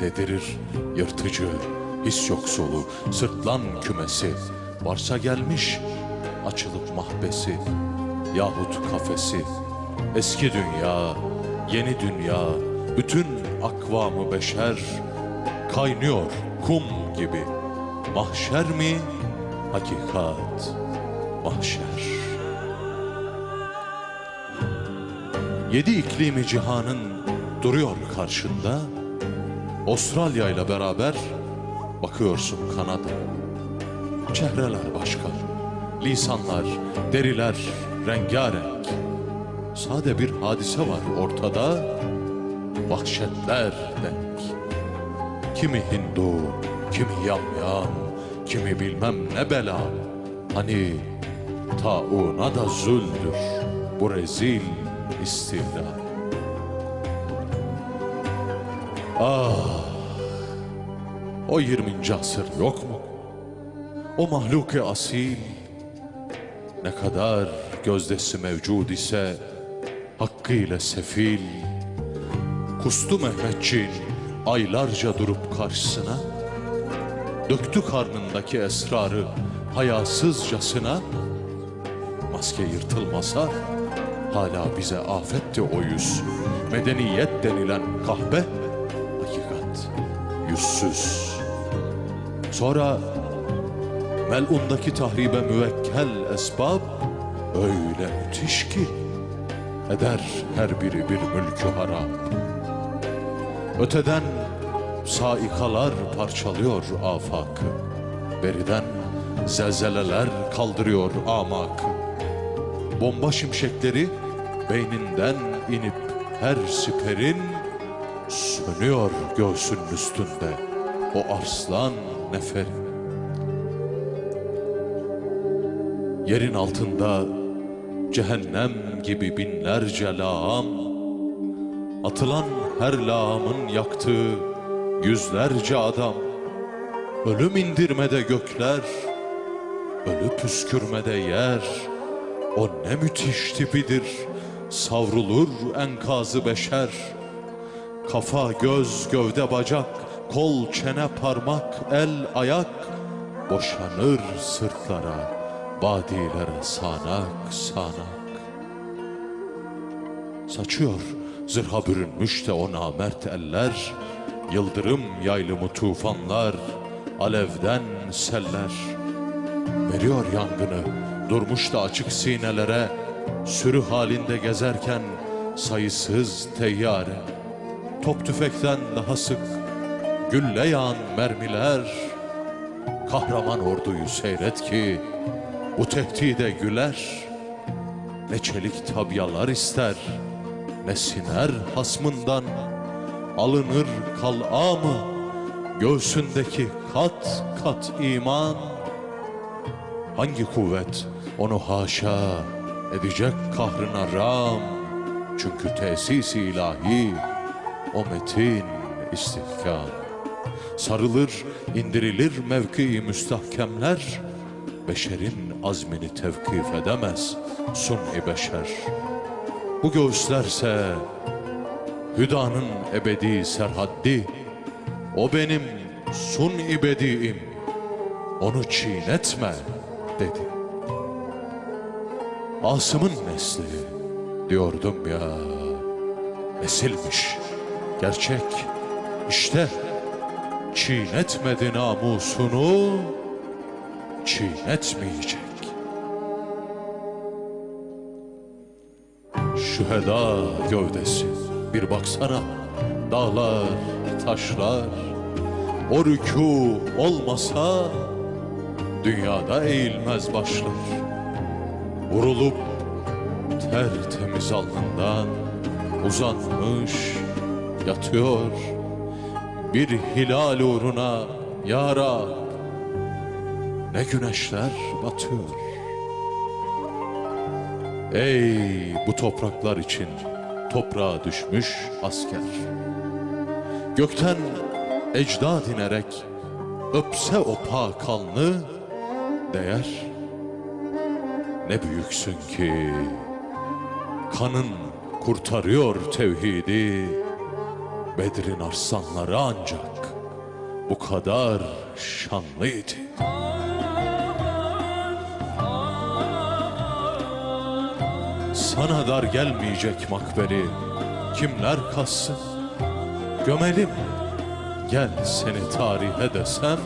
Dedirir yırtıcı, his yoksulu, sırtlan kümesi. Varsa gelmiş açılıp mahbesi yahut kafesi. Eski dünya, yeni dünya, bütün akvamı beşer kaynıyor kum gibi. Mahşer mi? Hakikat, mahşer. Yedi iklimi cihanın duruyor karşında. Avustralya ile beraber bakıyorsun Kanada. Çehreler başka, lisanlar, deriler rengarenk. Sade bir hadise var ortada, vahşetler denk. Kimi Hindu, kimi yamyam, kimi bilmem ne bela. Hani tauna da züldür bu rezil istila. Ah, o 20. asır yok mu? O mahluke asil ne kadar gözdesi mevcud ise hakkıyla sefil. Kustu Mehmetçiğin aylarca durup karşısına, döktü karnındaki esrarı hayasızcasına, maske yırtılmasa hala bize afetti o yüz. Medeniyet denilen kahpe, yüzsüz. Sonra melundaki tahribe müvekkel esbab öyle müthiş ki eder her biri bir mülkü haram. Öteden saikalar parçalıyor afakı. Beriden zelzeleler kaldırıyor amakı. Bomba şimşekleri beyninden inip her siperin sönüyor göğsünün üstünde o arslan neferin. Yerin altında cehennem gibi binlerce lağım Atılan her lağımın yaktığı yüzlerce adam. Ölüm indirmede gökler, ölü püskürmede yer. O ne müthiş tipidir, savrulur enkazı beşer Kafa, göz, gövde, bacak, kol, çene, parmak, el, ayak Boşanır sırtlara, vadilere sanak sanak. Saçıyor zırha bürünmüş de o namert eller Yıldırım yaylımı tufanlar Alevden seller. Veriyor yangını Durmuş da açık sinelere Sürü halinde gezerken Sayısız teyyare Top tüfekten daha sık Gülle yağan mermiler. Kahraman orduyu seyret ki Bu tehdide güler. Ne çelik tabyalar ister Ne siner hasmından. Alınır kal'a mı Göğsündeki kat kat iman. Hangi kuvvet onu haşa Edecek kahrına ram? Çünkü tesis ilahi O metin istihkam Sarılır indirilir mevki müstahkemler Beşerin azmini tevkif edemez sun-i beşer. Bu göğüslerse Hüdanın ebedi serhaddi, O benim sun-i bediim, onu çiğnetme dedi. Asım'ın nesli diyordum ya, nesilmiş gerçek. İşte çiğnetmedi namusunu, çiğnetmeyecek. Şüheda gövdesi bir baksana Dağlar, taşlar O rükû olmasa Dünyada eğilmez başlar Vurulup tertemiz alnından Uzanmış yatıyor. Bir hilal uğruna ya Rab Ne güneşler batıyor. Ey bu topraklar için toprağa düşmüş asker. Gökten ecdad inerek öpse o pak kanlı değer Ne büyüksün ki kanın kurtarıyor tevhidi Bedrin arslanları ancak bu kadar şanlıydı. Sana dar gelmeyecek makberi kimler kassın? Gömelim gel seni tarihe desem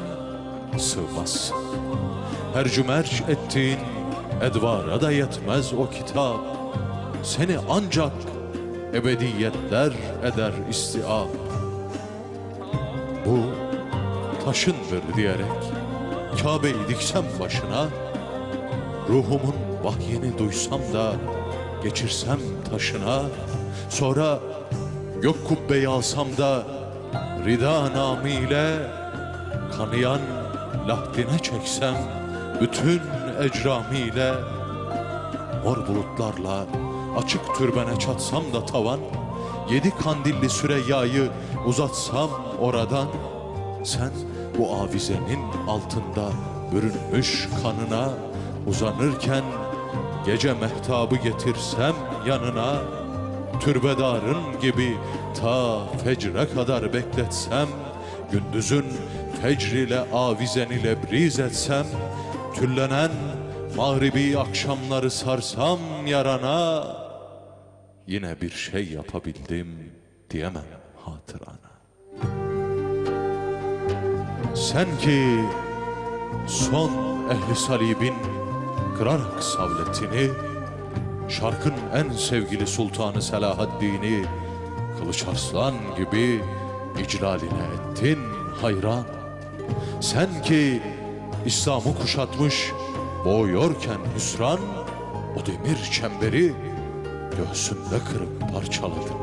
sığmazsın. Hercümerç ettiğin edvara da yetmez o kitap. Seni ancak ebediyetler eder istiab. Bu taşındır diyerek Kabe'yi diksem başına Ruhumun vahyini duysam da geçirsem taşına Sonra gök kubbeyi alsam da rida namıyla Kanayan lahdine çeksem bütün ecramiyle Mor bulutlarla açık türbene çatsam da tavan Yedi kandilli Süreyya'yı uzatsam oradan. Sen bu avizenin altında bürünmüş kanına Uzanırken gece mehtabı getirsem yanına. Türbedarın gibi ta fecre kadar bekletsem Gündüzün fecrile avizeni lebriz etsem Tüllenen mağribi akşamları sarsam yarana Yine bir şey yapabildim diyemem hatırana Sen ki son ehli salibin kırarak savletini Şarkın en sevgili sultanı Selahaddin'i Kılıç Arslan gibi icraline ettin hayran. Sen ki İslam'ı kuşatmış boğuyorken hüsran O demir çemberi göğsünde kırıp parçaladın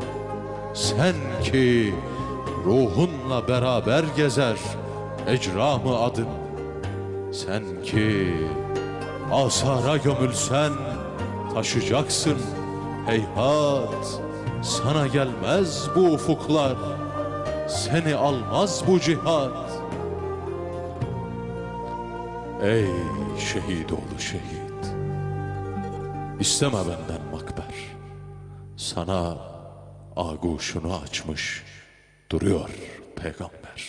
Sen ki ruhunla beraber gezer ecramı adın. Sen ki asara gömülsen taşacaksın heyhat Sana gelmez bu ufuklar. Seni almaz bu cihat. Ey şehit oğlu şehit İsteme benden makber Sana aguşunu açmış duruyor peygamber